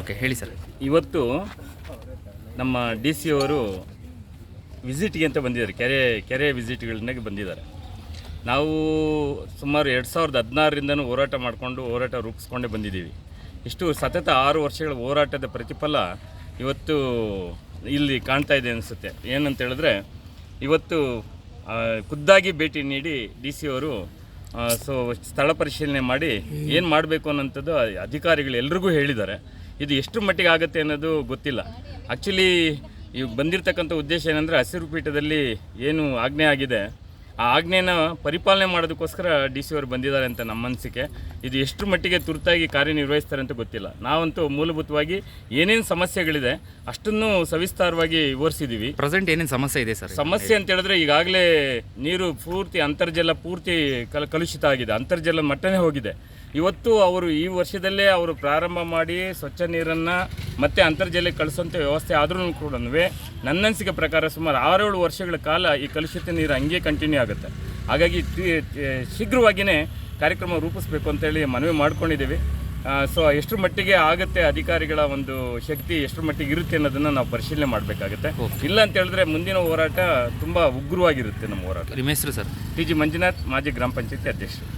Okay, ಹೇಳಿ sir. ಇವತ್ತು ನಮ್ಮ ಡಿ ಸಿ ಅವರು ವಿಸಿಟ್ಗೆ ಅಂತ ಬಂದಿದ್ದಾರೆ. ಕೆರೆ ಕೆರೆ ವಿಸಿಟ್ಗಳನ್ನಾಗಿ ಬಂದಿದ್ದಾರೆ. ನಾವು ಸುಮಾರು ಎರಡು ಸಾವಿರದ ಹದಿನಾರರಿಂದನೂ ಹೋರಾಟ ಮಾಡಿಕೊಂಡು, ಹೋರಾಟ ರೂಪಿಸ್ಕೊಂಡೇ ಬಂದಿದ್ದೀವಿ. ಇಷ್ಟು ಸತತ ಆರು ವರ್ಷಗಳ ಹೋರಾಟದ ಪ್ರತಿಫಲ ಇವತ್ತು ಇಲ್ಲಿ ಕಾಣ್ತಾ ಇದೆ ಅನಿಸುತ್ತೆ. ಏನಂತ ಹೇಳಿದ್ರೆ, ಇವತ್ತು ಖುದ್ದಾಗಿ ಭೇಟಿ ನೀಡಿ ಡಿ ಸಿ ಅವರು ಸೊ ಸ್ಥಳ ಪರಿಶೀಲನೆ ಮಾಡಿ ಏನು ಮಾಡಬೇಕು ಅನ್ನೋಂಥದ್ದು ಅಧಿಕಾರಿಗಳು ಎಲ್ರಿಗೂ ಹೇಳಿದ್ದಾರೆ. ಇದು ಎಷ್ಟು ಮಟ್ಟಿಗೆ ಆಗುತ್ತೆ ಅನ್ನೋದು ಗೊತ್ತಿಲ್ಲ. ಆ್ಯಕ್ಚುಲಿ ಇವಾಗ ಬಂದಿರತಕ್ಕಂಥ ಉದ್ದೇಶ ಏನಂದರೆ ಹಸಿರು ಪೀಠದಲ್ಲಿ ಏನು ಆಜ್ಞೆ ಆಗಿದೆ. ಆ ಆಜ್ಞೆನ ಪರಿಪಾಲನೆ ಮಾಡೋದಕ್ಕೋಸ್ಕರ ಡಿ ಸಿ ಅವರು ಬಂದಿದ್ದಾರೆ ಅಂತ ನಮ್ಮ ಅನಿಸಿಕೆ. ಇದು ಎಷ್ಟು ಮಟ್ಟಿಗೆ ತುರ್ತಾಗಿ ಕಾರ್ಯನಿರ್ವಹಿಸ್ತಾರೆ ಅಂತ ಗೊತ್ತಿಲ್ಲ. ನಾವಂತೂ ಮೂಲಭೂತವಾಗಿ ಏನೇನು ಸಮಸ್ಯೆಗಳಿದೆ ಅಷ್ಟನ್ನು ಸವಿಸ್ತಾರವಾಗಿ ವಿವರಿಸಿದ್ದೀವಿ ಪ್ರೆಸೆಂಟ್ ಏನೇನು ಸಮಸ್ಯೆ ಇದೆ ಸರ್? ಸಮಸ್ಯೆ ಅಂತ ಹೇಳಿದ್ರೆ ಈಗಾಗಲೇ ನೀರು ಪೂರ್ತಿ ಅಂತರ್ಜಲ ಪೂರ್ತಿ ಕಲ ಕಲುಷಿತ ಆಗಿದೆ. ಅಂತರ್ಜಲ ಮಟ್ಟನೇ ಹೋಗಿದೆ. ಇವತ್ತು ಅವರು ಈ ವರ್ಷದಲ್ಲೇ ಅವರು ಪ್ರಾರಂಭ ಮಾಡಿ ಸ್ವಚ್ಛ ನೀರನ್ನು ಮತ್ತೆ ಅಂತರ್ಜಲಕ್ಕೆ ಕಳಿಸುವಂಥ ವ್ಯವಸ್ಥೆ ಆದ್ರೂ ಕೂಡ ನನ್ನನಿಸಿಕೆ ಪ್ರಕಾರ ಸುಮಾರು ಆರೇಳು ವರ್ಷಗಳ ಕಾಲ ಈ ಕಲುಷಿತ ನೀರು ಹಂಗೆ ಕಂಟಿನ್ಯೂ ಆಗುತ್ತೆ. ಹಾಗಾಗಿ ಶೀಘ್ರವಾಗಿಯೇ ಕಾರ್ಯಕ್ರಮ ರೂಪಿಸಬೇಕು ಅಂತೇಳಿ ಮನವಿ ಮಾಡ್ಕೊಂಡಿದ್ದೀವಿ. ಸೊ ಎಷ್ಟು ಮಟ್ಟಿಗೆ ಆಗುತ್ತೆ ಅಧಿಕಾರಿಗಳ ಒಂದು ಶಕ್ತಿ ಎಷ್ಟು ಮಟ್ಟಿಗೆ ಇರುತ್ತೆ ಅನ್ನೋದನ್ನು ನಾವು ಪರಿಶೀಲನೆ ಮಾಡಬೇಕಾಗುತ್ತೆ. ಇಲ್ಲ ಅಂತ ಹೇಳಿದ್ರೆ ಮುಂದಿನ ಹೋರಾಟ ತುಂಬ ಉಗ್ರವಾಗಿರುತ್ತೆ ನಮ್ಮ ಹೋರಾಟ. ನಿಮ್ಮ ಹೆಸರು ಸರ್? ಟಿ ಜಿ ಮಂಜುನಾಥ್ ಮಾಜಿ ಗ್ರಾಮ ಪಂಚಾಯತಿ ಅಧ್ಯಕ್ಷರು.